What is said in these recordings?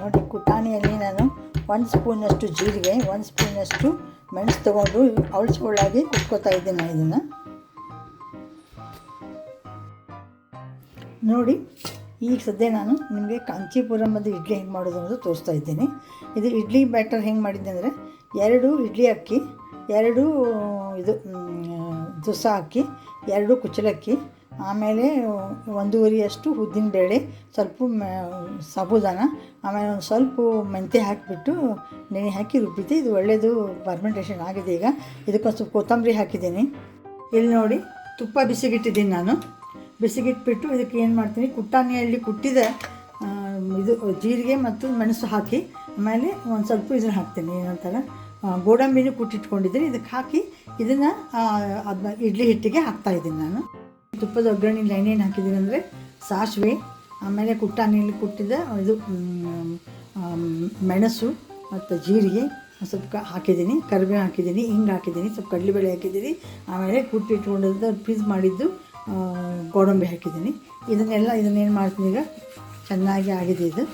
ನೋಡಿ, ಕುಟಾಣಿಯಲ್ಲಿ ನಾನು ಒಂದು ಸ್ಪೂನಷ್ಟು ಜೀರಿಗೆ ಒಂದು ಸ್ಪೂನಷ್ಟು ಮೆಣಸು ತೊಗೊಂಡು ಅವಳಿಸ್ಕೊಳ್ಳಾಗಿ ಕುಟ್ಕೋತಾ ಇದ್ದೀನಿ ನಾನು ಇದನ್ನು. ನೋಡಿ, ಈಗ ಸದ್ಯ ನಾನು ನಿಮಗೆ ಕಾಂಚೀಪುರಮದ ಇಡ್ಲಿ ಹೆಂಗೆ ಮಾಡೋದು ಅನ್ನೋದು ತೋರಿಸ್ತಾ ಇದ್ದೀನಿ. ಇದು ಇಡ್ಲಿ ಬ್ಯಾಟರ್ ಹೆಂಗೆ ಮಾಡಿದ್ದೆ ಅಂದರೆ, ಎರಡು ಇಡ್ಲಿ ಅಕ್ಕಿ, ಎರಡು ಇದು ದೋಸೆ ಅಕ್ಕಿ ಎರಡು ಕುಚ್ಚಲಕ್ಕಿ ಆಮೇಲೆ ಒಂದೂವರೆಯಷ್ಟು ಉದ್ದಿನಬೇಳೆ ಸ್ವಲ್ಪ ಸಾಬುದಾನ, ಆಮೇಲೆ ಒಂದು ಸ್ವಲ್ಪ ಮೆಂತ್ಯ ಹಾಕಿಬಿಟ್ಟು ನೆನೆ ಹಾಕಿ ರುಬ್ಬಿದ್ದೆ. ಇದು ಒಳ್ಳೆಯದು ಫರ್ಮೆಂಟೇಷನ್ ಆಗಿದೆ ಈಗ. ಇದಕ್ಕೊಂದು ಸ್ವಲ್ಪ ಕೊತ್ತಂಬರಿ ಹಾಕಿದ್ದೀನಿ. ಇಲ್ಲಿ ನೋಡಿ, ತುಪ್ಪ ಬಿಸಿಗಿಟ್ಟಿದ್ದೀನಿ ನಾನು. ಬಿಸಿಗಿಟ್ಬಿಟ್ಟು ಇದಕ್ಕೆ ಏನು ಮಾಡ್ತೀನಿ, ಕುಟ್ಟಾಣಿಯಲ್ಲಿ ಕುಟ್ಟಿದ ಇದು ಜೀರಿಗೆ ಮತ್ತು ಮೆಣಸು ಹಾಕಿ, ಆಮೇಲೆ ಒಂದು ಸ್ವಲ್ಪ ಇದನ್ನು ಹಾಕ್ತೀನಿ. ಏನಂತಾರೆ ಗೋಡಂಬಿನೂ ಕುಟ್ಟಿಟ್ಕೊಂಡಿದ್ದೀನಿ. ಇದಕ್ಕೆ ಹಾಕಿ ಇದನ್ನು ಇಡ್ಲಿ ಹಿಟ್ಟಿಗೆ ಹಾಕ್ತಾಯಿದ್ದೀನಿ ನಾನು. ತುಪ್ಪದ ಒಗ್ಗರಣೆಲಿ ಏನೇನು ಹಾಕಿದ್ದೀನಿ ಅಂದರೆ ಸಾಸಿವೆ, ಆಮೇಲೆ ಕುಟ್ಟಾನಿಯಲ್ಲಿ ಕುಟ್ಟಿದ ಇದು ಮೆಣಸು ಮತ್ತು ಜೀರಿಗೆ ಸ್ವಲ್ಪ ಹಾಕಿದ್ದೀನಿ ಕರಿಬೇವು ಹಾಕಿದ್ದೀನಿ, ಹಿಂಗೆ ಹಾಕಿದ್ದೀನಿ, ಸ್ವಲ್ಪ ಕಡಲೆಬೇಳೆ ಹಾಕಿದ್ದೀನಿ, ಆಮೇಲೆ ಕುಟ್ಟಿಟ್ಕೊಂಡಿದ್ದು ಪೀಸ್ ಮಾಡಿದ್ದು ಗೋಡಂಬಿ ಹಾಕಿದ್ದೀನಿ. ಇದನ್ನೆಲ್ಲ ಇದನ್ನೇನು ಮಾಡ್ತೀನಿ ಈಗ, ಚೆನ್ನಾಗಿ ಆಗಿದೆ ಇದು.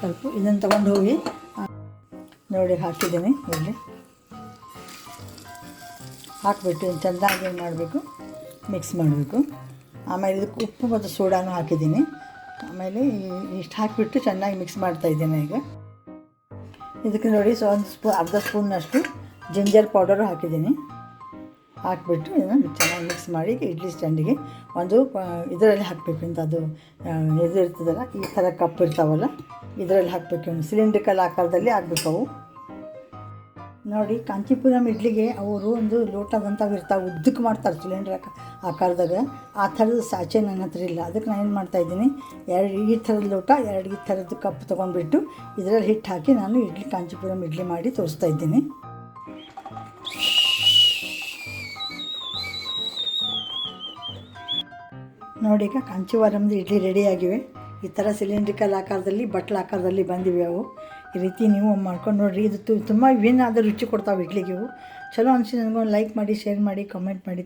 ಸ್ವಲ್ಪ ಇದನ್ನು ತೊಗೊಂಡು ಹೋಗಿ ನೋಡಿ ಹಾಕಿದ್ದೀನಿ ಇಲ್ಲಿ. ಹಾಕಿಬಿಟ್ಟು ಚೆನ್ನಾಗಿ ಏನು ಮಾಡಬೇಕು, ಮಿಕ್ಸ್ ಮಾಡಬೇಕು. ಆಮೇಲೆ ಇದಕ್ಕೆ ಉಪ್ಪು ಮತ್ತು ಸೋಡಾನು ಹಾಕಿದ್ದೀನಿ. ಆಮೇಲೆ ಇಷ್ಟು ಹಾಕಿಬಿಟ್ಟು ಚೆನ್ನಾಗಿ ಮಿಕ್ಸ್ ಮಾಡ್ತಾ ಇದ್ದೀನಿ ಈಗ. ಇದಕ್ಕೆ ನೋಡಿ ಸೊ ಒಂದು ಸ್ಪೂ, ಅರ್ಧ ಸ್ಪೂನ್ನಷ್ಟು ಜಿಂಜರ್ ಪೌಡರು ಹಾಕಿದ್ದೀನಿ. ಹಾಕಿಬಿಟ್ಟು ಇದನ್ನು ಚೆನ್ನಾಗಿ ಮಿಕ್ಸ್ ಮಾಡಿ ಇಡ್ಲಿ ಸ್ಟ್ಯಾಂಡಿಗೆ ಒಂದು ಇದರಲ್ಲಿ ಹಾಕಬೇಕು ಅಂತ ಅದು ಇದು ಇರ್ತದಲ್ಲ, ಈ ಥರ ಕಪ್ ಇರ್ತಾವಲ್ಲ, ಇದರಲ್ಲಿ ಹಾಕಬೇಕು. ಸಿಲಿಂಡ್ರಿಕಲ್ ಆಕಾರದಲ್ಲಿ ಹಾಕ್ಬೇಕು ಅವು. ನೋಡಿ, ಕಾಂಚೀಪುರಂ ಇಡ್ಲಿಗೆ ಅವರು ಒಂದು ಲೋಟದಂಥವು ಇರ್ತಾವೆ ಉದ್ದಕ್ಕೆ ಮಾಡ್ತಾರೆ ಸಿಲಿಂಡ್ರ್ ಆಕ ಆಕಾರದಾಗ. ಆ ಥರದ ಸಾಚೆ ನನ್ನ ಹತ್ರ ಇಲ್ಲ. ಅದಕ್ಕೆ ನಾನು ಏನು ಮಾಡ್ತಾಯಿದ್ದೀನಿ ಎರಡು ಈ ಥರದ ಲೋಟ, ಎರಡು ಈ ಥರದ ಕಪ್ ತೊಗೊಂಡ್ಬಿಟ್ಟು ಇದರಲ್ಲಿ ಹಿಟ್ಟು ಹಾಕಿ ನಾನು ಇಡ್ಲಿ, ಕಾಂಚೀಪುರಂ ಇಡ್ಲಿ ಮಾಡಿ ತೋರಿಸ್ತಾ ಇದ್ದೀನಿ. ನೋಡಿ, ಈಗ ಕಾಂಚೀವರಂದು ಇಡ್ಲಿ ರೆಡಿಯಾಗಿವೆ ಈ ಥರ ಸಿಲಿಂಡ್ರಿಕಲ್ ಆಕಾರದಲ್ಲಿ ಬಟ್ಲ ಆಕಾರದಲ್ಲಿ ಬಂದಿವೆ ಅವು. ಈ ರೀತಿ ನೀವು ಮಾಡ್ಕೊಂಡು ನೋಡಿರಿ ಇದು ತುಂಬ ವಿನ್ ಆದ ರುಚಿ ಕೊಡ್ತಾವೆ ಇಡ್ಲಿಗೆ ಇವು. ಚಲೋ ಅನಿಸಿ, ನನಗೊಂದು ಲೈಕ್ ಮಾಡಿ ಶೇರ್ ಮಾಡಿ ಕಮೆಂಟ್ ಮಾಡಿ.